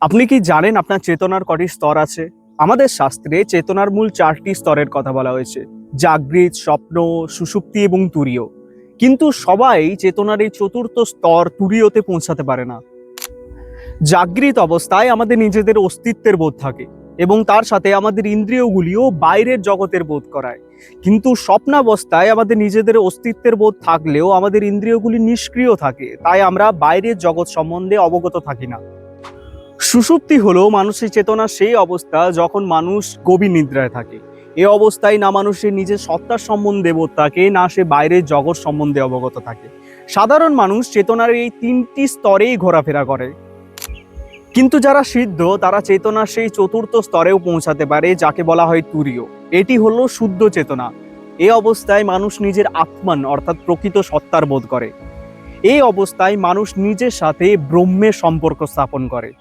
আপনি কি জানেন আপনার চেতনার কটি স্তর আছে? আমাদের শাস্ত্রে চেতনার মূল চারটি স্তরের কথা বলা হয়েছে। জাগৃত, স্বপ্ন, সুষুপ্তি এবং তুরীয়। কিন্তু সবাই চেতনার এই চতুর্থ স্তর তুরীয়তে পৌঁছাতে পারে না। জাগৃত অবস্থায় আমাদের নিজেদের অস্তিত্বের বোধ থাকে এবং তার সাথে আমাদের ইন্দ্রিয়গুলিও বাইরের জগতের বোধ করায়। কিন্তু স্বপ্নাবস্থায় আমাদের নিজেদের অস্তিত্বের বোধ থাকলেও আমাদের ইন্দ্রিয়গুলি নিষ্ক্রিয় থাকে, তাই আমরা বাইরের জগৎ সম্বন্ধে অবগত থাকি না। সুষুপ্তি হলো মানুষের চেতনা সেই অবস্থা যখন মানুষ গভীর নিদ্রায় থাকে। এ অবস্থায় না মানুষের নিজের সত্তার সম্বন্ধে বোধ থাকে, না সে বাইরের জগৎ সম্বন্ধে অবগত থাকে। সাধারণ মানুষ চেতনার এই তিনটি স্তরেই ঘোরাফেরা করে। কিন্তু যারা সিদ্ধ, তারা চেতনার সেই চতুর্থ স্তরেও পৌঁছাতে পারে, যাকে বলা হয় তুরীয়। এটি হলো শুদ্ধ চেতনা। এ অবস্থায় মানুষ নিজের আত্মান, অর্থাৎ প্রকৃত সত্তার বোধ করে। এই অবস্থায় মানুষ নিজের সাথে ব্রহ্মের সম্পর্ক স্থাপন করে।